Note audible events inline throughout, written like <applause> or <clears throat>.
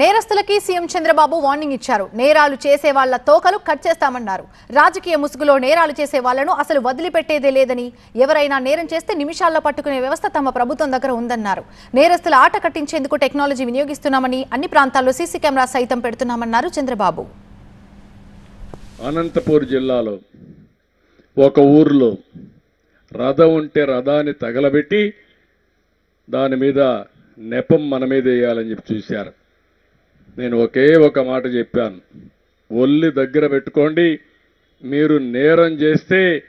నేరస్తులకి CM Chandrababu warning ఇచ్చారు. నేరాలు చేసే వాళ్ళ తోకలు కట్ చేస్తామన్నారు. రాజకీయ ముసుగులో నేరాలు చేసే వాళ్ళను అసలు వదిలిపెట్టేదే లేదని ఎవరైనా నేరం చేస్తే నిమిషాల్లో పట్టుకునే వ్యవస్థ తమ ప్రభుత్వం దగ్గర ఉందన్నారు. నేరస్తుల ఆట కట్టించేందుకు టెక్నాలజీ వినియోగిస్తున్నామని అన్ని ప్రాంతాల్లో సీసీ కెమెరా సైతం పెడుతున్నామన్నారు చంద్రబాబు. అనంతపూర్ జిల్లాలో ఒక ఊర్లో రథం ఉంటే రథాన్ని తగలబెట్టి దాని మీద నెపం మన మీద వేయాలని చెప్పి చూశారు. నేను ఒకే ఒక మాట చెప్పాను. ఒల్లి దగ్గర పెట్టుకోండి. మీరు నేరం చేస్తే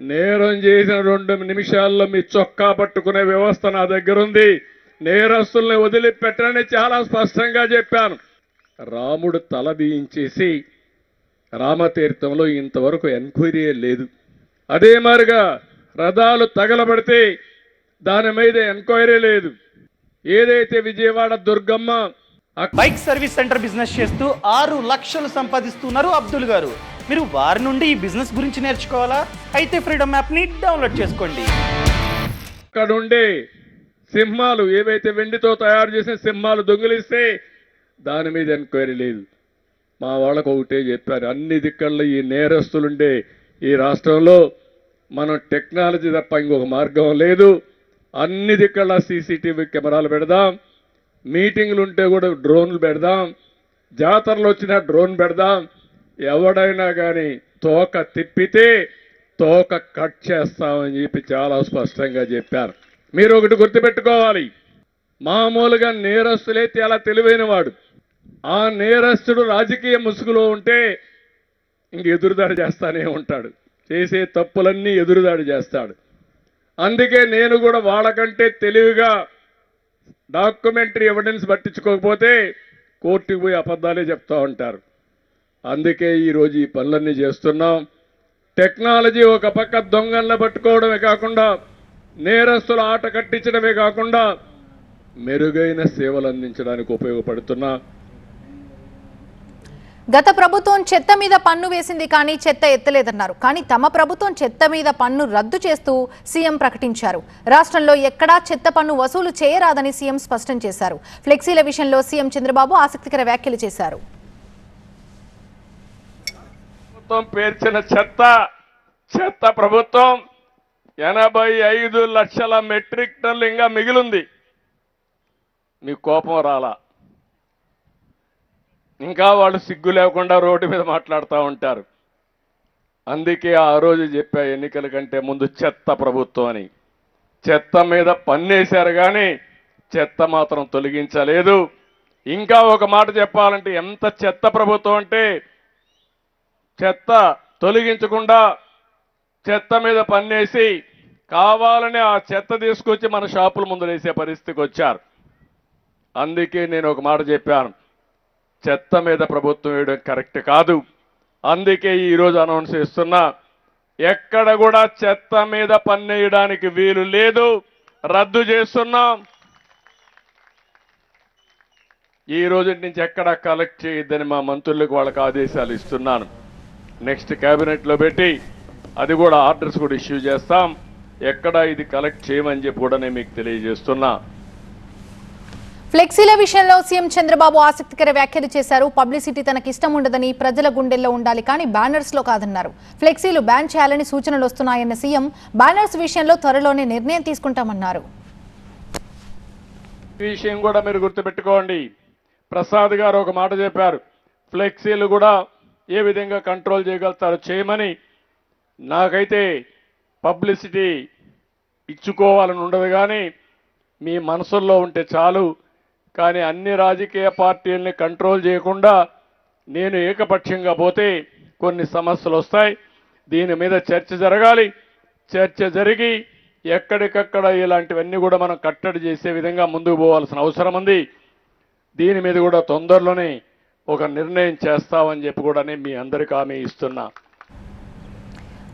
నేరం చేసిన రెండు నిమిషాల్లో మీ చొక్కా పట్టుకునే వ్యవస్థ నా దగ్గర ఉంది నేరస్తుల్ని వదిలిపెట్టనని చాలా స్పష్టంగా చెప్పాను. రాముడు తల దీయించేసి రామతీర్థంలో ఇంతవరకు ఎంక్వైరీ లేదు. అదే మారిగా రథాలు తగలబడితే దాని మీద ఎంక్వైరీ లేదు. ఏదైతే Vijayawada Durgamma bike service centre business చేస్తూ ఆరు లక్షలు సంపాదిస్తున్నారు అబ్దుల్ గారు. మీరు వారి నుండి ఈ బిజినెస్ గురించి నేర్చుకోవాలా? అయితే ఫ్రీడమ్ యాప్ని డౌన్లోడ్ చేసుకోండి. అక్కడ ఉండే సింహాలు ఏవైతే వెండితో తయారు చేసిన సింహాలు దొంగిలిస్తే దాని మీద ఎంక్వైరీ లేదు. మా వాళ్ళకు ఒకటే చెప్పారు అన్ని దిక్కల్లో ఈ నేరస్తులుండే ఈ రాష్ట్రంలో మనం టెక్నాలజీ తప్ప ఇంకొక మార్గం లేదు. అన్ని దిక్కల సీసీటీవీ కెమెరాలు పెడదాం. మీటింగ్లు ఉంటే కూడా డ్రోన్లు పెడదాం. జాతరలు వచ్చినా డ్రోన్ పెడదాం. ఎవడైనా కానీ తోక తిప్పితే తోక కట్ చేస్తామని చెప్పి చాలా స్పష్టంగా చెప్పారు. మీరు ఒకటి గుర్తుపెట్టుకోవాలి. మామూలుగా నేరస్తులైతే చాలా తెలివైన వాడు ఆ నేరస్తుడు రాజకీయ ముసుగులో ఉంటే ఇంక ఎదురుదాడి చేస్తానే ఉంటాడు. చేసే తప్పులన్నీ ఎదురుదాడి చేస్తాడు. అందుకే నేను కూడా వాళ్ళకంటే తెలివిగా డాక్యుమెంటరీ ఎవిడెన్స్ పట్టించుకోకపోతే కోర్టుకు పోయి అబద్ధాలే చెప్తూ ఉంటారు. అందుకే ఈరోజు ఈ పనులన్నీ చేస్తున్నాం. టెక్నాలజీ ఒక పక్క దొంగలను పట్టుకోవడమే కాకుండా నేరస్తుల ఆట కట్టించడమే కాకుండా మెరుగైన సేవలు అందించడానికి ఉపయోగపడుతున్నా. గత ప్రభుత్వం చెత్త మీద పన్ను వేసింది కానీ చెత్త ఎత్తలేదన్నారు. కానీ తమ ప్రభుత్వం చెత్త మీద పన్ను రద్దు చేస్తూ సీఎం ప్రకటించారు. రాష్ట్రంలో ఎక్కడా చెత్త పన్ను వసూలు చేయరాదని సీఎం స్పష్టం చేశారు. ఫ్లెక్సీల విషయంలో సీఎం చంద్రబాబు ఆసక్తికర వ్యాఖ్యలు చేశారు. ప్రభుత్వం పేర్చిన చెత్త చెత్త ప్రభుత్వం ఎనభై ఐదు లక్షల మెట్రిక్ టన్లు ఇంకా మిగిలింది. మీ కోపం రాలా? ఇంకా వాళ్ళు సిగ్గు లేకుండా రోడ్డు మీద మాట్లాడుతూ ఉంటారు. అందుకే ఆ రోజు చెప్పా ఎన్నికల కంటే ముందు చెత్త ప్రభుత్వం అని. చెత్త మీద పన్నేశారు కానీ చెత్త మాత్రం తొలగించలేదు. ఇంకా ఒక మాట చెప్పాలంటే ఎంత చెత్త ప్రభుత్వం అంటే చెత్త తొలగించకుండా చెత్త మీద పన్నేసి కావాలని ఆ చెత్త తీసుకొచ్చి మన షాపుల ముందు వేసే పరిస్థితికి వచ్చారు. అందుకే నేను ఒక మాట చెప్పాను. చెత్త మీద ప్రభుత్వం వేయడం కరెక్ట్ కాదు. అందుకే ఈరోజు అనౌన్స్ చేస్తున్నా ఎక్కడ కూడా చెత్త మీద పన్నేయడానికి వీలు లేదు. రద్దు చేస్తున్నాం. ఈ రోజు నుంచి ఎక్కడ కలెక్ట్ చేయొద్దని మా మంత్రులకు వాళ్ళకి ఆదేశాలు ఇస్తున్నాను. నెక్స్ట్ క్యాబినెట్లో పెట్టి అది కూడా ఆర్డర్స్ కూడా ఇష్యూ చేస్తాం. ఎక్కడ ఇది కలెక్ట్ చేయమని చెప్పి కూడా నేను మీకు తెలియజేస్తున్నా. ఫ్లెక్సీల విషయంలో సీఎం చంద్రబాబు ఆసక్తికర వ్యాఖ్యలు చేశారు. పబ్లిసిటీ తనకి ఇష్టం ఉండదని ప్రజల గుండెల్లో ఉండాలి కానీ బ్యానర్స్లో కాదన్నారు. ఫ్లెక్సీలు బ్యాన్ చేయాలని సూచనలు వస్తున్నాయన్న సీఎం బ్యానర్స్ విషయంలో త్వరలోనే నిర్ణయం తీసుకుంటామన్నారు. ఈ విషయం కూడా మీరు గుర్తుపెట్టుకోండి. ప్రసాద్ గారు ఒక మాట చెప్పారు. ఫ్లెక్సీలు కూడా ఏ విధంగా కంట్రోల్ చేయగలుగుతారో చేయమని. నాకైతే పబ్లిసిటీ ఇచ్చుకోవాలని ఉండదు కానీ మీ మనసుల్లో ఉంటే చాలు. కానీ అన్ని రాజకీయ పార్టీల్ని కంట్రోల్ చేయకుండా నేను ఏకపక్షంగా పోతే కొన్ని సమస్యలు వస్తాయి. దీని మీద చర్చ జరగాలి. చర్చ జరిగి ఎక్కడికక్కడ ఇలాంటివన్నీ కూడా మనం కట్టడి చేసే విధంగా ముందుకు పోవాల్సిన అవసరం ఉంది. దీని మీద కూడా తొందరలోనే ఒక నిర్ణయం చేస్తామని చెప్పి కూడా నేను మీ అందరికీ హామీ ఇస్తున్నా.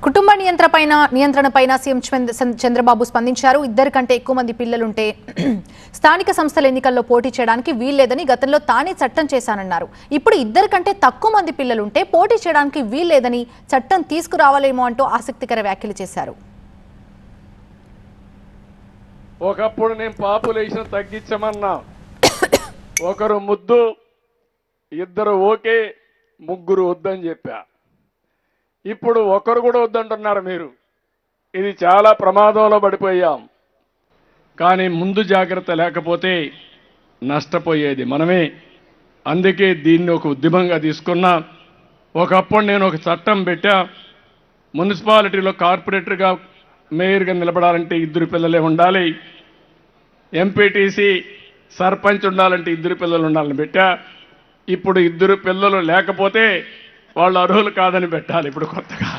కుటుంబ నియంత్రణపైన నియంత్రణపైన సీఎం చంద్ర- చంద్రబాబు స్పందించారు. ఇద్దరి కంటే ఎక్కువ మంది పిల్లలుంటే <clears throat> స్థానిక సంస్థల ఎన్నికల్లో పోటీ చేయడానికి వీల్లేదని గతంలో తానే చట్టం చేశానన్నారు. ఇప్పుడు ఇద్దరి కంటే తక్కువ మంది పిల్లలుంటే పోటీ చేయడానికి వీల్లేదని చట్టం తీసుకురావాలేమో అంటూ ఆసక్తికర వ్యాఖ్యలు చేశారు. ఒకప్పుడు నేను పాపులేషన్ తగ్గించమన్నా. <clears throat> ఒకరు ముద్దు ఇద్దరు ఓకే ముగ్గురు వద్దని చెప్పా. ఇప్పుడు ఒకరు కూడా వద్దంటున్నారు మీరు. ఇది చాలా ప్రమాదంలో పడిపోయాం. కానీ ముందు జాగ్రత్త లేకపోతే నష్టపోయేది మనమే. అందుకే దీన్ని ఒక ఉద్యమంగా తీసుకున్నా. ఒకప్పుడు నేను ఒక చట్టం పెట్టా. మున్సిపాలిటీలో కార్పొరేటర్గా మేయర్గా నిలబడాలంటే ఇద్దరు పిల్లలే ఉండాలి. ఎంపీటీసీ సర్పంచ్ ఉండాలంటే ఇద్దరు పిల్లలు ఉండాలని పెట్టా. ఇప్పుడు ఇద్దరు పిల్లలు లేకపోతే వాళ్ళు అర్హులు కాదని పెట్టాలి ఇప్పుడు కొత్తగా.